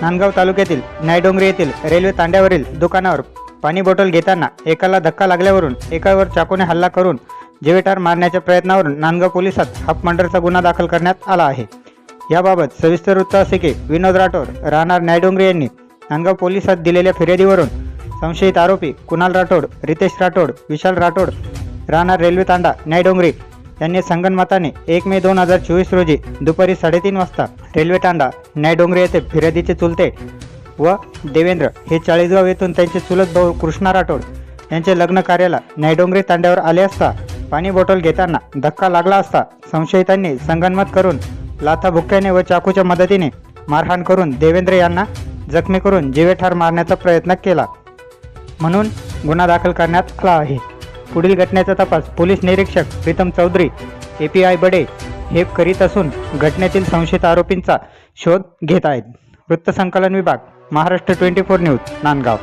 नांदगाव तालुक्यातील नायडोंगरी येथील रेल्वे तांड्यावरील दुकानावर पाणी बॉटल घेताना एकाला धक्का लागल्यावरून एकावर चाकूने हल्ला करून जीवेठार मारण्याच्या प्रयत्नावरून नांदगाव पोलिसात हाफ गुन्हा दाखल करण्यात आला आहे. याबाबत सविस्तर वृत्त असे की विनोद राठोड राहणार नायडोंगरी यांनी नांदगाव पोलिसात दिलेल्या फिर्यादीवरून संशयित आरोपी कुणाल राठोड रितेश राठोड विशाल राठोड राहणार रेल्वे तांडा न्यायडोंगरी यांनी संगनमताने एक मे दोन हजार चोवीस रोजी दुपारी साडेतीन वाजता रेल्वे तांडा न्यायडोंगरी येथे फिर्यादीचे चुलते व देवेंद्र हे चाळीसगाव येथून त्यांचे चुलत भाऊ कृष्णा राठोड यांचे लग्न कार्याला न्यायडोंगरे तांड्यावर आले असता पाणी बॉटल घेताना धक्का लागला असता संशयितांनी संगनमत करून लाथाबुक्क्याने व चाकूच्या मदतीने मारहाण करून देवेंद्र यांना जखमी करून जीवेठार मारण्याचा प्रयत्न केला. म्हणून गुन्हा दाखल करण्यात आला आहे. पुढील घटनेचा तपास पोलीस निरीक्षक Pritam Chaudhari A P I Bade हे करीत असून घटनेतील संशयित आरोपींचा शोध घेत आहेत. वृत्तसंकलन विभाग Maharashtra twenty four news Nandgaon.